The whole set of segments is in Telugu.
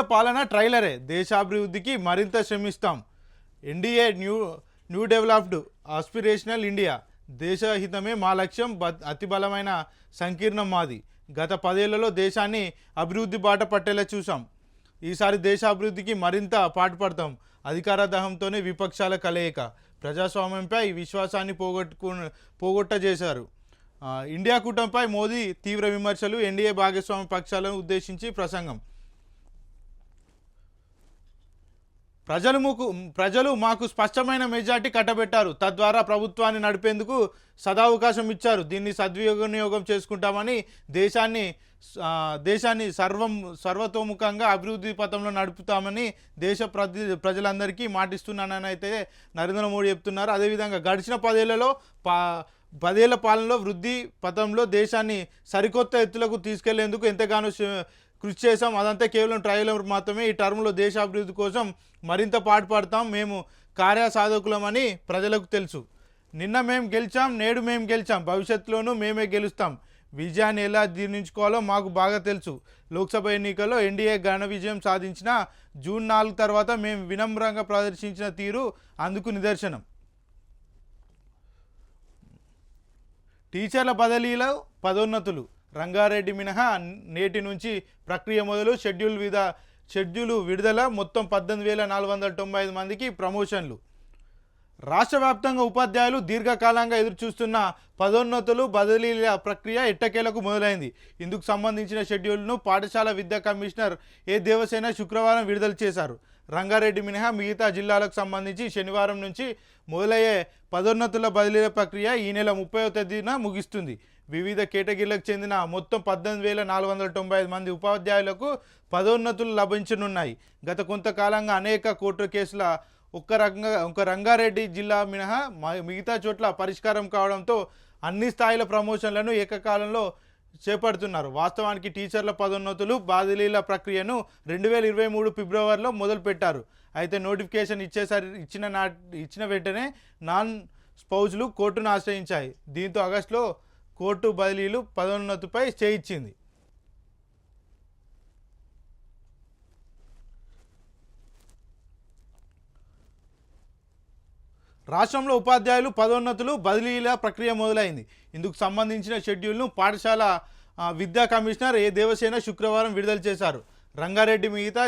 పాలన ట్రైలరే. దేశాభివృద్ధికి మరింత శ్రమిస్తాం. NDA new new developed aspirational India. దేశహితమే మా లక్ష్యం అతి బలమైన సంకీర్ణం మాది. గత పదేళ్ళలో దేశాన్ని అభివృద్ధి బాట పట్టేలా చూసాం ఈసారి దేశాభివృద్ధికి మరింత పాటుపడతాం అధికార దహంతోనే విపక్షాల కలయిక. ప్రజాస్వామ్యంపై విశ్వాసాన్ని పోగొట్టుకు పోగొట్టజేశారు. చేశారు ఇండియా కూటమిపై మోదీ తీవ్ర విమర్శలు ఎన్డీఏ భాగస్వామ్య పక్షాలను ఉద్దేశించి ప్రసంగం. ప్రజలు ముకు ప్రజలు మాకు స్పష్టమైన మెజార్టీ కట్టబెట్టారు. తద్వారా ప్రభుత్వాన్ని నడిపేందుకు సదావకాశం ఇచ్చారు. దీన్ని సద్వినియోగం చేసుకుంటామని దేశాన్ని దేశాన్ని సర్వం సర్వతోముఖంగా అభివృద్ధి పథంలో నడుపుతామని దేశ ప్రతి ప్రజలందరికీ మాటిస్తున్నానని అయితే నరేంద్ర మోడీ చెప్తున్నారు. అదేవిధంగా గడిచిన పదేళ్ళలో పా పదేళ్ళ పాలనలో వృద్ధి పథంలో దేశాన్ని సరికొత్త ఎత్తులకు తీసుకెళ్ళేందుకు ఎంతగానో కృషి చేశాం. అదంతా కేవలం ట్రయల్ మాత్రమే. ఈ టర్మ్లో దేశాభివృద్ధి కోసం మరింత పాటుపడతాం మేము కార్యసాధకులమని ప్రజలకు తెలుసు. నిన్న మేము గెలిచాం నేడు మేము గెలిచాం. భవిష్యత్తులోనూ మేమే గెలుస్తాం. విజయాన్ని ఎలా జీర్ణించుకోవాలో మాకు బాగా తెలుసు. లోక్సభ ఎన్నికల్లో ఎన్డీఏ ఘన విజయం సాధించిన జూన్ నాలుగు తర్వాత మేము వినమ్రంగా ప్రదర్శించిన తీరు అందుకు నిదర్శనం. టీచర్ల బదిలీలో పదోన్నతులు. రంగారెడ్డి మినహా నేటి నుంచి ప్రక్రియ మొదలు షెడ్యూల్ విధ షెడ్యూలు విడుదల మొత్తం పద్దెనిమిది వేల నాలుగు వందల తొంభై ఐదు మందికి ప్రమోషన్లు. రాష్ట్ర వ్యాప్తంగా ఉపాధ్యాయులు దీర్ఘకాలంగా ఎదురుచూస్తున్న పదోన్నతులు బదిలీల ప్రక్రియ ఎట్టకేలకు మొదలైంది. ఇందుకు సంబంధించిన షెడ్యూల్ను పాఠశాల విద్యా కమిషనర్ ఏ దేవసేన శుక్రవారం విడుదల చేశారు. రంగారెడ్డి మినహా మిగతా జిల్లాలకు సంబంధించి శనివారం నుంచి మొదలయ్యే పదోన్నతుల బదిలీల ప్రక్రియ ఈ నెల ముప్పైవ తేదీన ముగిస్తుంది. వివిధ కేటగిరీలకు చెందిన మొత్తం పద్దెనిమిది వేల నాలుగు వందల తొంభై ఐదు మంది ఉపాధ్యాయులకు పదోన్నతులు లభించనున్నాయి. గత కొంతకాలంగా అనేక కోర్టు కేసుల ఒక్క రంగా ఒక రంగారెడ్డి జిల్లా మినహా మ- మిగతా చోట్ల పరిష్కారం కావడంతో అన్ని స్థాయిల ప్రమోషన్లను ఏకకాలంలో చేపడుతున్నారు. వాస్తవానికి టీచర్ల పదోన్నతులు బాదిలీల ప్రక్రియను రెండు వేల ఇరవై మూడు ఫిబ్రవరిలో మొదలుపెట్టారు. అయితే నోటిఫికేషన్ ఇచ్చేసరి ఇచ్చిన నా ఇచ్చిన వెంటనే నాన్ స్పౌజ్లు కోర్టును ఆశ్రయించాయి. దీంతో ఆగస్టులో కోర్టు బదిలీలు పదోన్నతిపై చేయించింది. రాష్ట్రంలో ఉపాధ్యాయులు పదోన్నతులు బదిలీల ప్రక్రియ మొదలైంది. ఇందుకు సంబంధించిన షెడ్యూల్ను పాఠశాల విద్యా కమిషనర్ ఏ. దేవసేన శుక్రవారం విడుదల చేశారు. రంగారెడ్డి మిగతా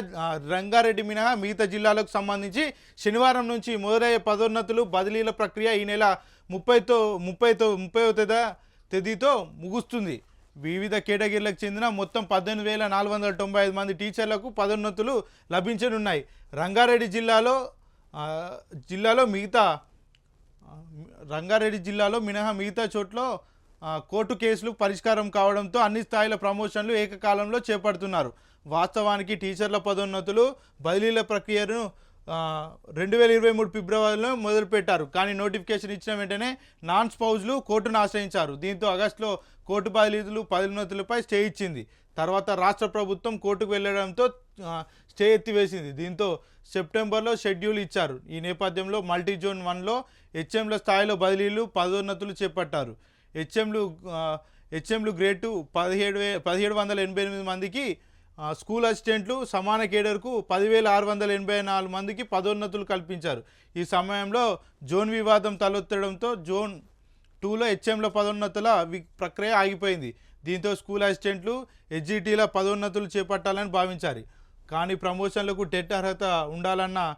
రంగారెడ్డి మినహా మిగతా జిల్లాలకు సంబంధించి శనివారం నుంచి మొదలయ్యే పదోన్నతులు బదిలీల ప్రక్రియ ఈ నెల ముప్పైతో ముప్పైతో ముప్పై తేదీ తేదీతో ముగుస్తుంది. వివిధ కేటగిరీలకు చెందిన మొత్తం పద్దెనిమిది వేల నాలుగు వందల తొంభై ఐదు మంది టీచర్లకు పదోన్నతులు లభించనున్నాయి. రంగారెడ్డి జిల్లాలో జిల్లాలో మిగతా రంగారెడ్డి జిల్లాలో మినహా మిగతా చోట్ల కోర్టు కేసులు పరిష్కారం కావడంతో అన్ని స్థాయిల ప్రమోషన్లు ఏకకాలంలో చేపడుతున్నారు. వాస్తవానికి టీచర్ల పదోన్నతులు బదిలీల ప్రక్రియను రెండు వేల ఇరవై మూడు ఫిబ్రవరిలో మొదలుపెట్టారు. కానీ నోటిఫికేషన్ ఇచ్చిన వెంటనే నాన్ స్పౌజ్లు కోర్టును ఆశ్రయించారు. దీంతో ఆగస్టులో కోర్టు బాధితులు పదోన్నతులపై స్టే ఇచ్చింది. తర్వాత రాష్ట్ర ప్రభుత్వం కోర్టుకు వెళ్ళడంతో స్టే ఎత్తివేసింది. దీంతో సెప్టెంబర్లో షెడ్యూల్ ఇచ్చారు. ఈ నేపథ్యంలో మల్టీ జోన్ వన్లో హెచ్ఎంల స్థాయిలో బదిలీలు పదోన్నతులు చేపట్టారు. హెచ్ఎంలు హెచ్ఎంలు గ్రేడ్ టూ పదిహేడు వే పదిహేడు వందల ఎనభై ఎనిమిది మందికి స్కూల్ అసిస్టెంట్లు సమాన కేడర్కు పదివేల ఆరు వందల ఎనభై నాలుగు మందికి పదోన్నతులు కల్పించారు. ఈ సమయంలో జోన్ వివాదం తలెత్తడంతో జోన్ టూలో హెచ్ఎంల పదోన్నతుల వి- ప్రక్రియ ఆగిపోయింది. దీంతో స్కూల్ అసిస్టెంట్లు హెచ్జిటీల పదోన్నతులు చేపట్టాలని భావించారు. కానీ ప్రమోషన్లకు టెట్ అర్హత ఉండాలన్న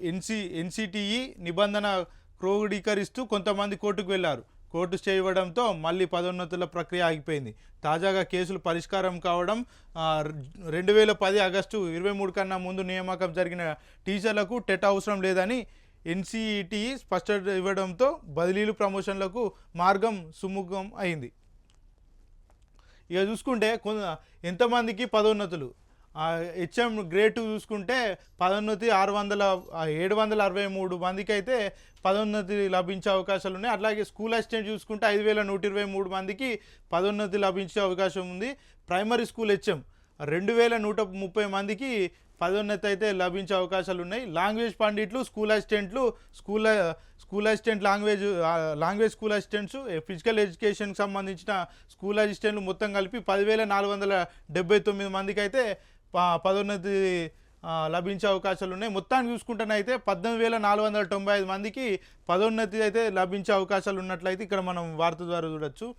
ఎన్సి ఎన్సిటిఈ నిబంధన క్రోడీకరిస్తూ కొంతమంది కోర్టుకు వెళ్ళారు. కోర్టు స్టే ఇవ్వడంతో మళ్ళీ పదోన్నతుల ప్రక్రియ ఆగిపోయింది. తాజాగా కేసులు పరిష్కారం కావడం రెండు వేల పది ఆగస్టు ఇరవై మూడు కన్నా ముందు నియామకం జరిగిన టీచర్లకు టెట్ అవసరం లేదని ఎన్సీఈటీ స్పష్టత ఇవ్వడంతో బదిలీలు ప్రమోషన్లకు మార్గం సుముఖం అయింది. ఇక చూసుకుంటే కొంత ఎంతమందికి పదోన్నతులు? హెచ్ఎం గ్రేడ్ టూ చూసుకుంటే పదోన్నతి ఆరు వందల ఏడు వందల అరవై మూడు మందికి అయితే పదోన్నతి లభించే అవకాశాలు ఉన్నాయి. అట్లాగే స్కూల్ అసిస్టెంట్ చూసుకుంటే ఐదు వేల నూట ఇరవై మూడు మందికి పదోన్నతి లభించే అవకాశం ఉంది. ప్రైమరీ స్కూల్ హెచ్ఎం రెండు వేల నూట ముప్పై మందికి పదోన్నతి అయితే లభించే అవకాశాలు ఉన్నాయి. లాంగ్వేజ్ పండిట్లు స్కూల్ అసిస్టెంట్లు school school assistant language language school assistants physical ఎడ్యుకేషన్కి సంబంధించిన స్కూల్ అసిస్టెంట్లు మొత్తం కలిపి పదివేల నాలుగు వందల డెబ్బై తొమ్మిది మందికి అయితే పదోన్నతి లభించే అవకాశాలు ఉన్నాయి. మొత్తాన్ని చూసుకుంటేనైతే పద్దెనిమిది వేల నాలుగు వందల తొంభై ఐదు మందికి పదోన్నతి అయితే లభించే అవకాశాలు ఉన్నట్లయితే ఇక్కడ మనం వార్త ద్వారా చూడొచ్చు.